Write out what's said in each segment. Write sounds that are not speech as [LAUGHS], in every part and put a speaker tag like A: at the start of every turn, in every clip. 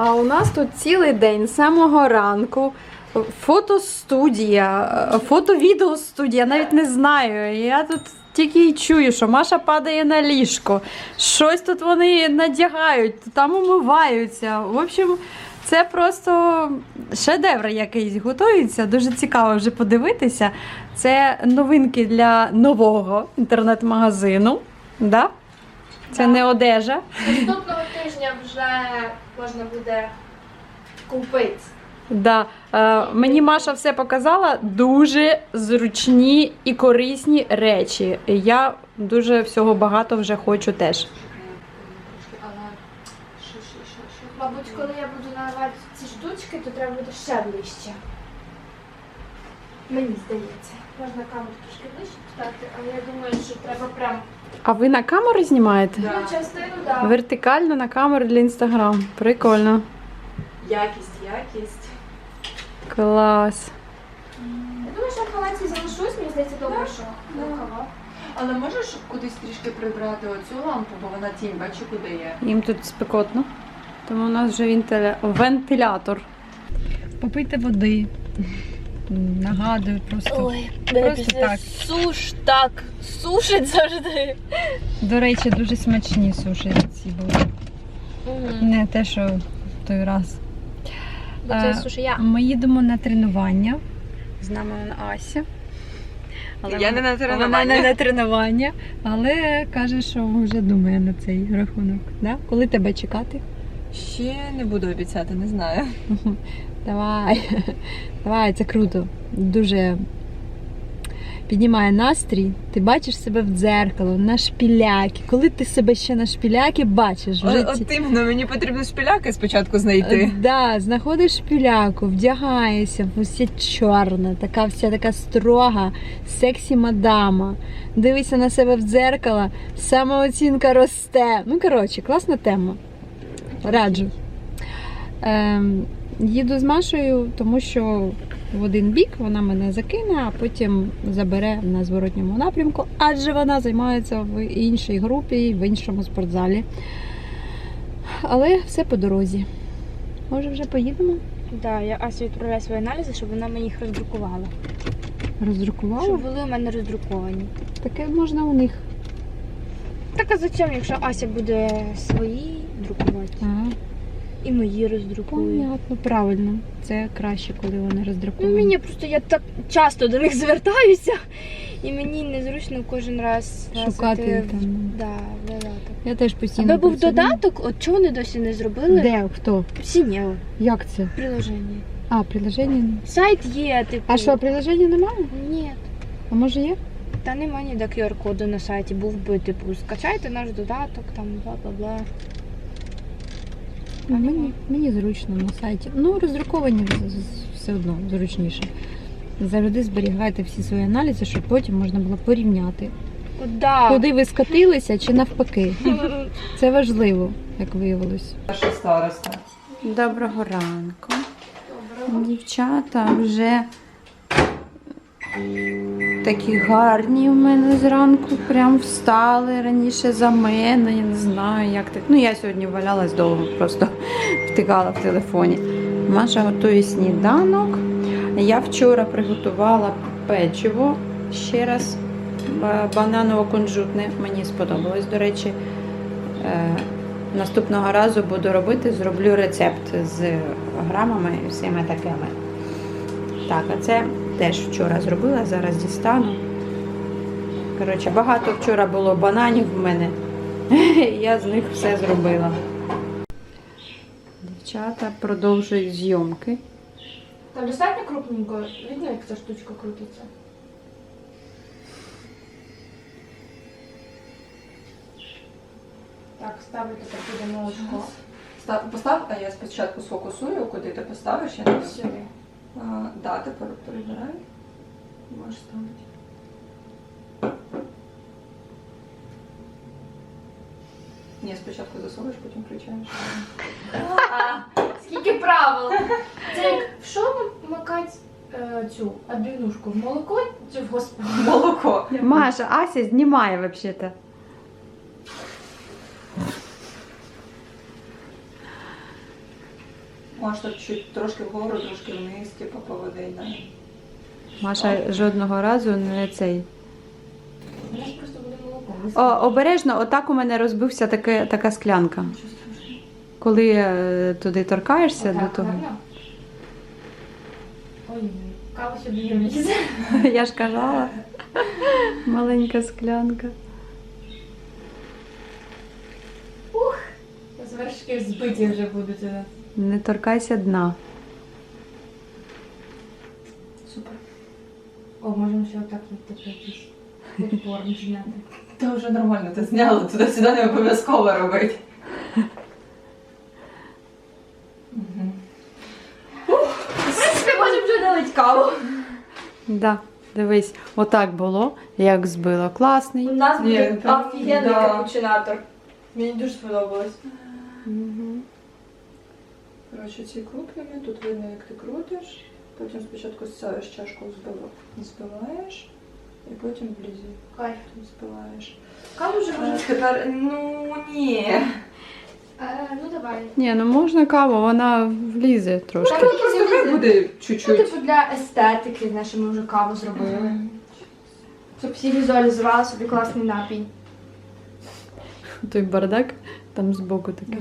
A: А у нас тут цілий день з самого ранку. Фотостудія, фото-відеостудія, навіть не знаю. Я тут тільки й чую, що Маша падає на ліжко. Щось тут вони надягають, там умиваються. В общем, це просто шедевр якийсь готується. Дуже цікаво вже подивитися. Це новинки для нового інтернет-магазину. Да? Це
B: Да.
A: не одежа.
B: Наступного тижня вже можна буде купити.
A: Да. Е, мені Маша все показала. Дуже зручні і корисні речі. Я дуже всього багато вже хочу теж.
B: Але що, що, що, що? Мабуть, коли я буду наливати ці штучки, то треба буде ще ближче. Мені здається. Можна камеру трошки ближче поставити, але я думаю, що треба прям
A: А ви на камеру знімаєте?
B: ну, частину, да.
A: Вертикально на камеру для інстаграм. Прикольно.
C: Якість, якість.
A: Клас.
B: Я думаю, що в палаці залишусь, мені здається, добре, що рукава.
C: Але можеш кудись трішки прибрати оцю лампу, бо вона тінь, бачу, куди є.
A: Їм тут спекотно. Тому у нас вже вентиля... вентилятор. Попийте води. Нагадую просто.
B: Ой,
A: Просто так.
B: суш так сушить завжди.
A: До речі, дуже смачні суші ці були. Не те, що в той раз.
B: Бо це
A: Е,
B: сушия.
A: Ми їдемо на тренування. З нами вона Ася.
C: Я не на
A: Вона
C: тренування.
A: не на тренування, але каже, що вже думає на цей рахунок. Да? Коли тебе чекати?
C: Ще не буду обіцяти, не знаю. [LAUGHS]
A: Давай. [LAUGHS] Давай, це круто. Дуже піднімає настрій. Ти бачиш себе в дзеркало, на шпіляки. Коли ти себе ще на шпіляки бачиш в житті.
C: от іменно, мені потрібно шпіляки спочатку знайти.
A: Е, Да, знаходиш шпіляку, вдягаєшся в усе чорне, така вся така строга, сексі мадама. Дивишся на себе в дзеркало, самооцінка росте. Ну, коротше, класна тема. Раджу. Ем, їду з Машею, тому що в один бік вона мене закине, а потім забере на зворотньому напрямку, адже вона займається в іншій групі, в іншому спортзалі. Але все по дорозі. Може, вже поїдемо?
B: Так, я Асі відправляю свої аналізи, щоб вона мені їх роздрукувала.
A: Роздрукувала?
B: Щоб були у мене роздруковані.
A: Таке можна у них.
B: Так а зачем, якщо Ася буде свої друкувати?
A: Ага,
B: І мої роздрукує.
A: понятно, правильно. Це краще, коли вони
B: Ну, мені просто я так часто до них звертаюся, і мені незручно кожен раз
A: Шукати
B: лазити
A: там.
B: Да, додаток.
A: Я теж постійно.
B: Аби був додаток, от чого вони досі не зробили?
A: Де? Хто?
B: Сінєво,
A: Як це?
B: приложення.
A: А, приложення?
B: Сайт є, типу.
A: А що, приложення немає?
B: Ні.
A: А може є?
B: Та нема ніде QR-коду на сайті. Був би, типу, скачайте наш додаток, там бла-бла-бла.
A: Мені, мені зручно на сайті. Ну, роздруковані все одно зручніше. Завжди зберігайте всі свої аналізи, щоб потім можна було порівняти.
B: Куда?
A: Куди ви скотилися чи навпаки. [LAUGHS] Це важливо, як виявилось.
C: Наша староста.
A: Доброго ранку. Дівчата вже такі гарні в мене зранку. Прям встали раніше за мене. Я не знаю, як так. Ну, я сьогодні валялась довго, просто [LAUGHS] втикала в телефоні. Маша готує сніданок. Я вчора приготувала печиво ще раз. Бананово-кунжутне. Мені сподобалось, до речі. Е, Наступного разу буду робити, зроблю рецепт з грамами і всіми такими. Так, а це теж вчора зробила, зараз дістану. Коротше, багато вчора було бананів в мене. [LAUGHS] Я з них все зробила. Дівчата продовжують зйомки.
B: Там достатньо крупненько. Видно, як ця штучка крутиться. Так, ставлю тепер туди молочко.
C: Постав, а я спочатку сфокусую, куди ти поставиш, я не
B: Сюди.
C: А, Да, тепер перебирай. Можеш ставити. Ні, спочатку засовуєш, потім включаєш.
B: Скільки правил? Це як в що макати е, цю одвінушку? В молоко чи в господи?
C: Молоко.
A: Маша, Ася знімає взагалі-то.
C: Так чуть трошки вгору, трошки вниз, типу по води. Да.
A: Маша жодного разу не цей.
B: У нас просто буде молоко.
A: О, обережно, отак у мене розбився таке, така склянка. Коли е, туди торкаєшся до того.
B: Ой, каву собі не влізе.
A: Я ж казала. Маленька склянка.
B: З вершки збиті вже будуть. е.
A: Не торкайся дна.
C: Супер.
B: О, можемо ще отак якийсь зняти.
C: Та вже нормально, ти зняла, туди-сюди не обов'язково робити. Мгм.
B: Ми можемо вже налити каву.
A: Да, дивись, отак було, як збила. Класний.
B: У нас буде
C: там-
B: офігенний
C: да.
B: капучинатор. Мені дуже сподобалось.
A: Мгм.
C: Коротше, ці крупними, тут видно, як ти крутиш. Потім спочатку ставиш чашку, збива- збиваєш, і потім влізі
B: Кайф.
C: збиваєш.
B: Каву вже можна.
C: Тепер, ну ні.
B: Е, ну давай.
A: Ні, ну можна каву, вона влізе трошки.
B: Та ну,
C: Просто хай буде
B: Ну,
C: чуть-чуть.
B: типу для естетики, знаєш, ми вже каву зробили. Щоб всі візуалізували собі класний напій.
A: Той бардак там збоку такий.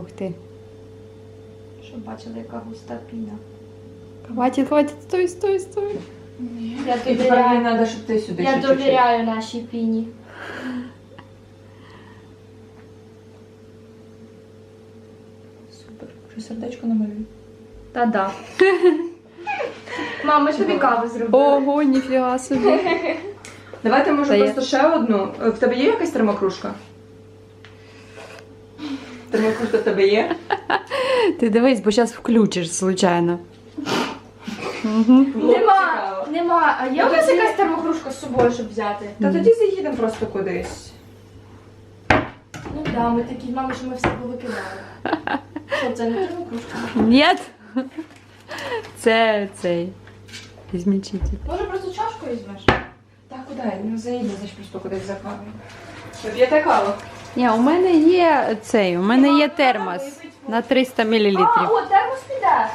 A: Ух ти.
B: Щоб бачили, яка густа піна.
A: Хватить, хватить, стой, стой, стой.
B: Я
C: І тепер мені
B: довіряю,
C: треба, щоб ти сюди
B: я
C: ще чуть-чуть.
B: довіряю нашій піні.
C: Супер. Що сердечко намалюй.
B: Та-да. Мам, ми ж тобі каву зробили.
A: Ого, ніфіга собі.
C: Давайте може
A: Та
C: просто ще одну. Е, В тебе є якась термокружка? Термокружка в тебе є?
A: Ти дивись, бо зараз включиш, случайно.
B: Нема, нема. А є у нас якась термокружка з собою, щоб взяти?
C: Та тоді заїдемо просто кудись.
B: Ну да, ми такі, мама, що ми все повикидали. Що це не термокружка?
A: Ні. Це цей. Ізмічитель.
B: Може просто чашку візьмеш?
C: Так, куди? Ну заїдемо, значить просто кудись за кавою. П'єте каву?
A: Ні, у мене є цей, у мене є термос на 300 мл.
B: А, о, термос піде.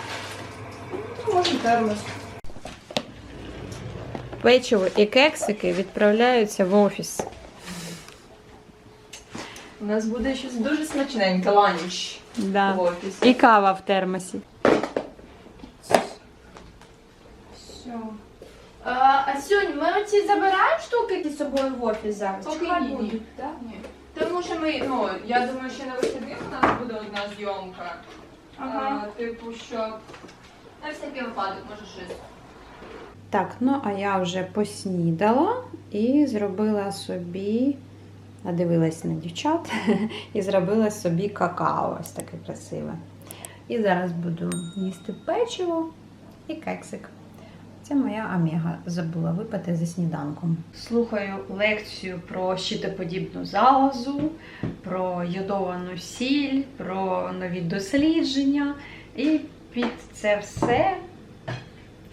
C: Ну, Може термос.
A: Печиво і кексики відправляються в офіс.
C: У нас буде щось дуже смачненьке, ланч в офісі.
A: І кава в термосі.
B: Все. А, а Сюнь, ми оці забираємо штуки з собою в офіс зараз?
C: Поки
B: Чи хай
C: ні, ні.
B: будуть, так?
C: Ні. Тому що ми, ну, я думаю, ще на вихідних у нас буде одна зйомка.
B: Ага.
C: А, типу, що на всякий випадок, може щось.
A: Так, ну а я вже поснідала і зробила собі, а дивилась на дівчат, [LAUGHS] і зробила собі какао, ось таке красиве. І зараз буду їсти печиво і кексик. Це моя омега забула випити за сніданком. Слухаю лекцію про щитоподібну залозу, про йодовану сіль, про нові дослідження. І під це все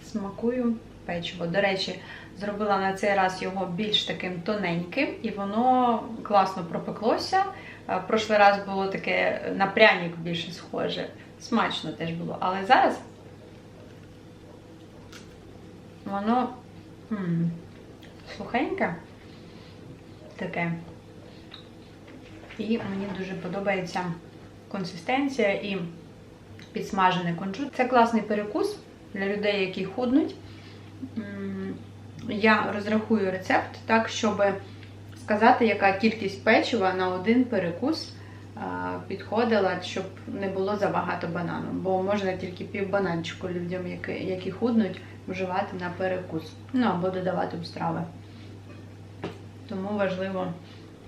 A: смакую печиво. До речі, зробила на цей раз його більш таким тоненьким, і воно класно пропеклося. А прошлий раз було таке на пряник більше схоже. Смачно теж було. Але зараз воно м, сухеньке таке. І мені дуже подобається консистенція і підсмажений кунжут. Це класний перекус для людей, які худнуть. Я розрахую рецепт так, щоб сказати, яка кількість печива на один перекус підходила, щоб не було забагато банану. Бо можна тільки пів бананчику людям, які худнуть, вживати на перекус. Ну або додавати в страви. Тому важливо,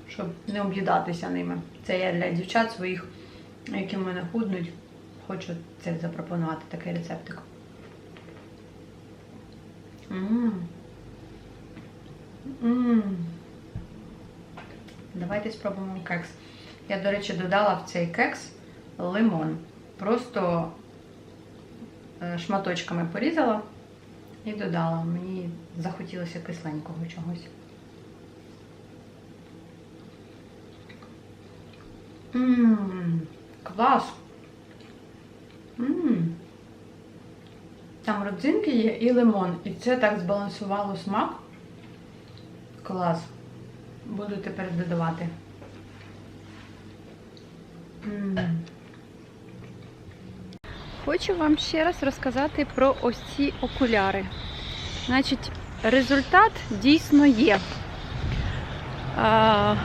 A: щоб не об'їдатися ними. Це я для дівчат своїх, які в мене худнуть. Хочу це запропонувати, такий рецептик. Мм. Мм. Давайте спробуємо кекс. Я, до речі, додала в цей кекс лимон. Просто е, шматочками порізала і додала, мені захотілося кисленького чогось. Ммм, клас! Ммм. Там родзинки є і лимон. І це так збалансувало смак. Клас. Буду тепер додавати. Ммм. Хочу вам ще раз розказати про ось ці окуляри. Значить, результат дійсно є. А,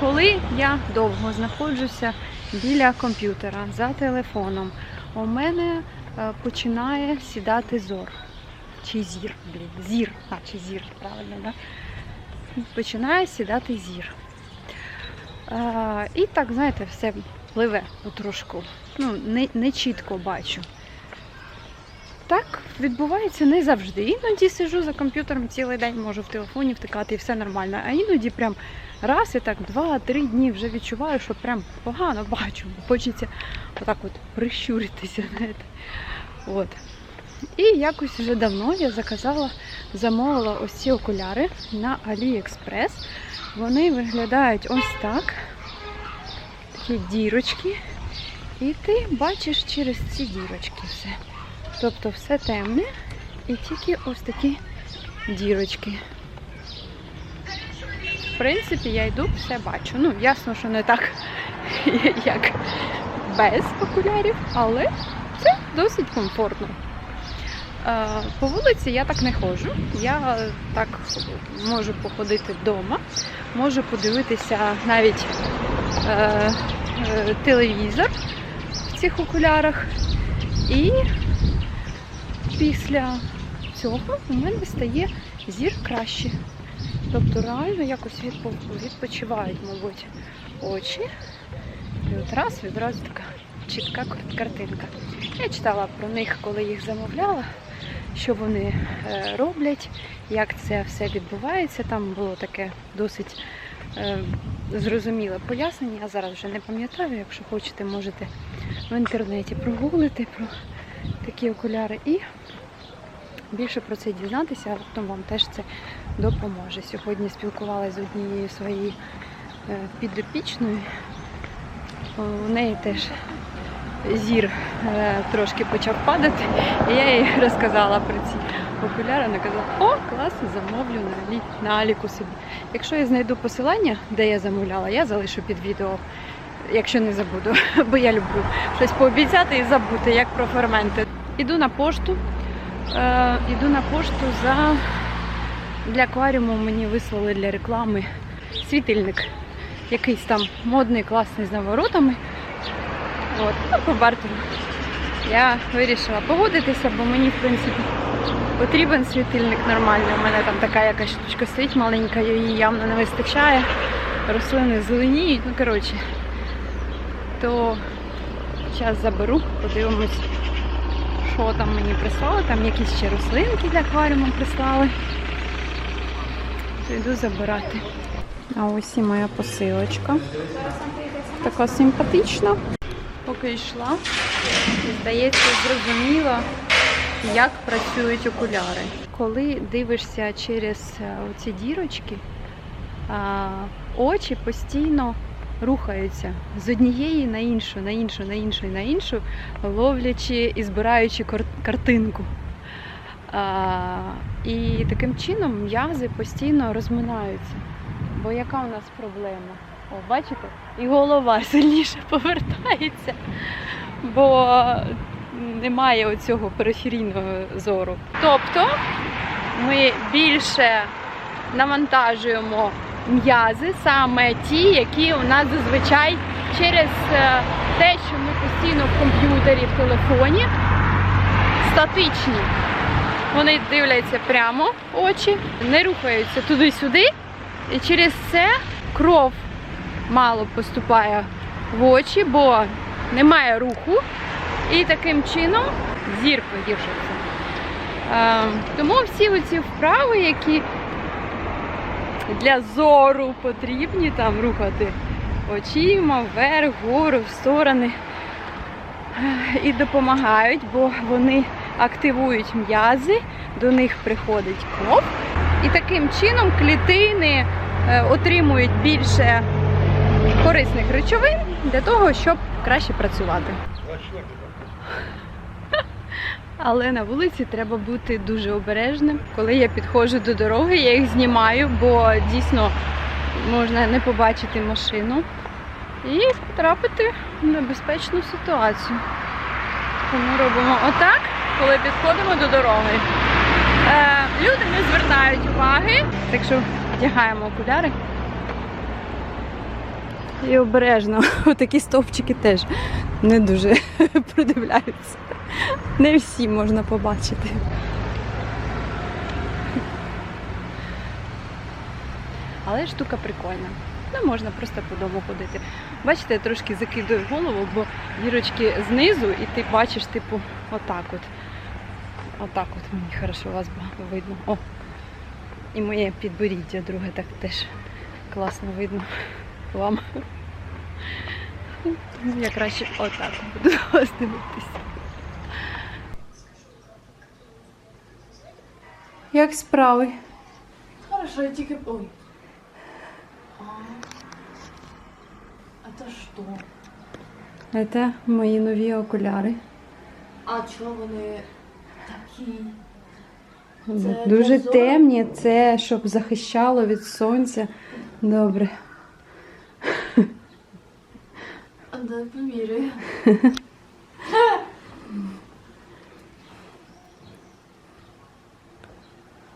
A: коли я довго знаходжуся біля комп'ютера за телефоном, у мене е, починає сідати зор. Чи зір, блін, зір, а чи зір, правильно, да? Починає сідати зір. А, і так, знаєте, все пливе потрошку. Ну, не, не чітко бачу. Так відбувається не завжди. Іноді сижу за комп'ютером цілий день, можу в телефоні втикати і все нормально. А іноді прям раз і так два-три дні вже відчуваю, що прям погано бачу. Хочеться отак от прищуритися. Знаєте. От. І якось вже давно я заказала, замовила ось ці окуляри на AliExpress. Вони виглядають ось так. Такі дірочки. І ти бачиш через ці дірочки все. Тобто все темне і тільки ось такі дірочки. В принципі, я йду, все бачу. Ну, ясно, що не так, [LAUGHS] як без окулярів, але це досить комфортно. Е, По вулиці я так не ходжу. Я так можу походити вдома, можу подивитися навіть е, е, телевізор цих окулярах. І після цього у мене стає зір краще. Тобто реально якось відпочивають, мабуть, очі. І от раз відразу така чітка картинка. Я читала про них, коли їх замовляла, що вони е, роблять, як це все відбувається. Там було таке досить зрозуміле пояснення. Я зараз вже не пам'ятаю. Якщо хочете, можете в інтернеті прогуглити про такі окуляри і більше про це дізнатися, а раптом вам теж це допоможе. Сьогодні спілкувалася з однією своєю е, підопічною. У неї теж зір е, трошки почав падати, і я їй [LAUGHS] розказала про ці окуляри. Вона казала, о, класно, замовлю на, Алі, на Аліку собі. Якщо я знайду посилання, де я замовляла, я залишу під відео, якщо не забуду, [LAUGHS] бо я люблю щось пообіцяти і забути, як про ферменти. Іду на пошту. Е, іду на пошту за для акваріуму мені вислали для реклами світильник. Якийсь там модний, класний з наворотами. От, ну, по бартеру. Я вирішила погодитися, бо мені, в принципі, потрібен світильник нормальний. У мене там така якась штучка стоїть маленька, її явно не вистачає. Рослини зеленіють, ну коротше. То зараз заберу, подивимось, що там мені прислали. Там якісь ще рослинки для акваріуму прислали. То йду забирати. А ось і моя посилочка. Така симпатична. Поки йшла, здається, зрозуміла, як працюють окуляри. Коли дивишся через е, оці дірочки, очі постійно рухаються з однієї на іншу, на іншу, на іншу, на іншу, ловлячи і збираючи картинку. І таким чином м'язи постійно розминаються. Бо яка у нас проблема? О, бачите? І голова сильніше повертається, бо немає оцього периферійного зору. Тобто ми більше навантажуємо м'язи, саме ті, які у нас зазвичай через е, те, що ми постійно в комп'ютері, в телефоні, статичні. Вони дивляться прямо очі, не рухаються туди-сюди, і через це кров мало поступає в очі, бо немає руху, і таким чином зір погіршується. Е, тому всі оці вправи, які для зору потрібні, там рухати очима вверх, вгору, в сторони, е, і допомагають, бо вони активують м'язи, до них приходить кров, і таким чином клітини е, отримують більше корисних речовин для того, щоб краще працювати. Але на вулиці треба бути дуже обережним. Коли я підходжу до дороги, я їх знімаю, бо дійсно можна не побачити машину і потрапити в небезпечну ситуацію. Тому робимо отак, коли підходимо до дороги. Е, люди не звертають уваги, так що вдягаємо окуляри. І обережно. [LAUGHS] Отакі стовпчики теж не дуже [LAUGHS] придивляються. Не всі можна побачити. Але штука прикольна. Ну, можна просто по дому ходити. Бачите, я трошки закидую голову, бо дірочки знизу, і ти бачиш, типу, отак от. Отак от мені хорошо вас видно. О! І моє підборіддя друге так теж класно видно вам. Я краще отак буду вас дивитися. Як справи?
B: Хорошо, я тільки. Ой. А, то що?
A: Це мої нові окуляри.
B: А чого вони такі? Це
A: Дуже
B: для
A: темні, це щоб захищало від сонця. Добре.
B: А дай [LAUGHS]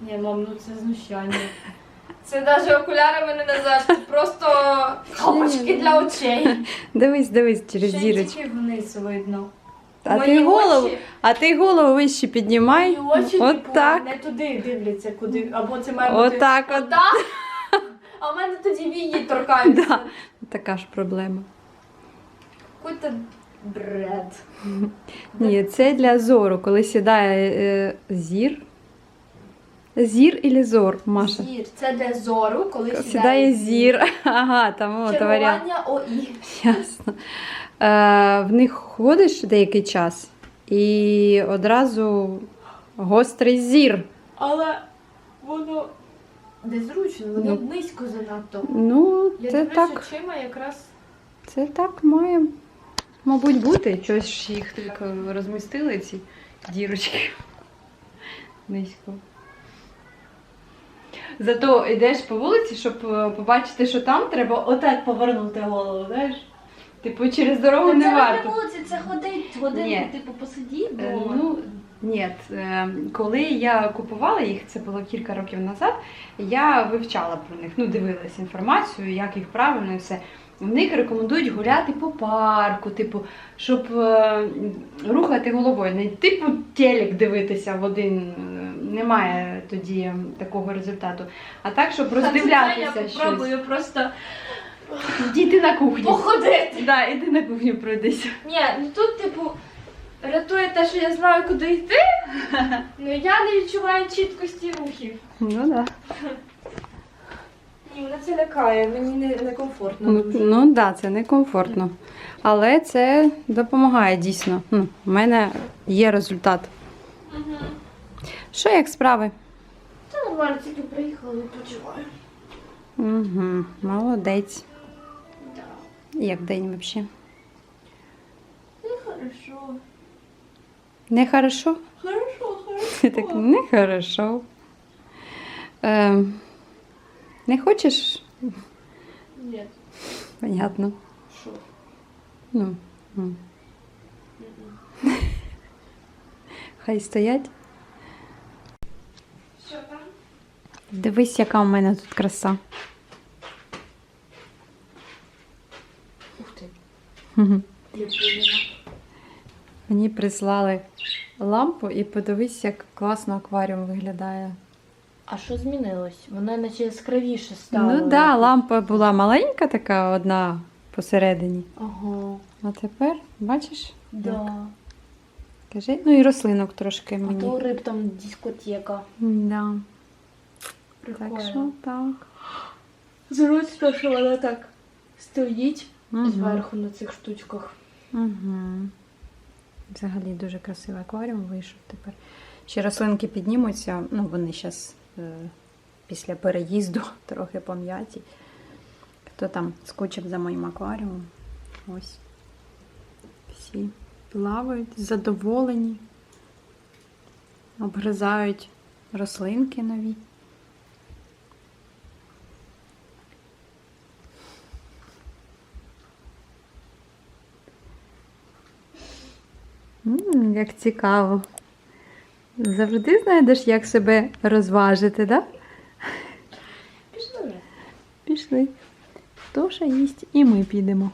B: Ні, мам, ну це знущання. [LAUGHS] Це навіть окулярами не називаєш, це просто халочки для очей.
A: Дивись, дивись через
B: Ще й
A: зірочку.
B: тільки вниз видно.
A: А
B: Мої
A: ти голову,
B: очі-
A: а ти голову вище піднімай.
B: Мої очі
A: От
B: типу,
A: так.
B: не туди дивляться, куди. Або це має бути.
A: Отак от.
B: Отак? А в мене тоді вії торкаються.
A: Да. Така ж проблема.
B: Какой-то бред.
A: Ні, це для зору, коли сідає е, зір. Зір і зор, Маша?
B: Зір. Це для зору, коли сідає,
A: Сідає зір. [LAUGHS] Ага, там от варіант.
B: ОІ.
A: Ясно. Е, в них ходиш деякий час і одразу гострий зір.
B: Але воно незручно, воно
A: Ну.
B: низько занадто.
A: Ну,
B: Я
A: це
B: дивлюсь
A: так.
B: очима якраз.
A: Це так має, мабуть, бути. Ж їх тільки розмістили, ці дірочки. Низько. Зато йдеш по вулиці, щоб е, побачити, що там треба отак повернути голову, знаєш? Типу через дорогу не варто.
B: вулиці, це ходить, годину,
A: Ні.
B: типу, посидіть
A: Е. Ну, ні, е, коли я купувала їх, це було кілька років назад, я вивчала про них, ну, дивилась інформацію, як їх правильно і все. В них рекомендують гуляти по парку, типу, щоб е, рухати головою. Не типу телек дивитися в один, е, немає тоді такого результату. А так, щоб роздивлятися
B: Я
A: щось.
B: попробую просто
A: Дійти на кухню.
B: походити.
A: Да, іди на кухню пройдися.
B: Ні, ну тут, типу, рятує те, що я знаю, куди йти, але [LAUGHS] я не відчуваю чіткості рухів.
A: Ну так. Да.
B: Ні, мене це лякає, мені не, некомфортно
A: Ну,
B: дуже.
A: ну да, це некомфортно. Але це допомагає дійсно. Ну, у мене є результат.
B: Угу.
A: Що як справи?
B: Це нормально, тільки приїхала, відпочиваю.
A: Угу, молодець.
B: Да.
A: Як день взагалі?
B: Ну, хорошо.
A: Не хорошо?
B: Хорошо, хорошо.
A: Ти так не хорошо. Ем, не хочеш?
B: Ні.
A: Понятно.
B: Що?
A: Ну, м. хай стоять.
B: Що там?
A: Дивись, яка у мене тут краса.
B: Ух ти,
A: Мгм. Мені прислали лампу і подивись, як класно акваріум виглядає.
B: А що змінилось? Вона наче яскравіше стала.
A: Ну так, да, лампа була маленька, така одна посередині.
B: Ага,
A: А тепер, бачиш?
B: да.
A: Кажи, ну і рослинок трошки
B: А то риб там дискотека.
A: Да.
B: Прикольно.
A: Так що так.
B: Зручно, що вона так стоїть
A: Угу.
B: зверху на цих штучках.
A: Угу. Взагалі дуже красивий акваріум вийшов тепер. Ще рослинки піднімуться, ну вони зараз після переїзду [LAUGHS] трохи пом'яті. Хто там скучив за моїм акваріумом? Ось. Всі плавають, задоволені, обгризають рослинки нові. Як цікаво. Завжди знайдеш, як себе розважити, так? Да?
B: Пішли.
A: Пішли. Тоша їсть, і ми підемо.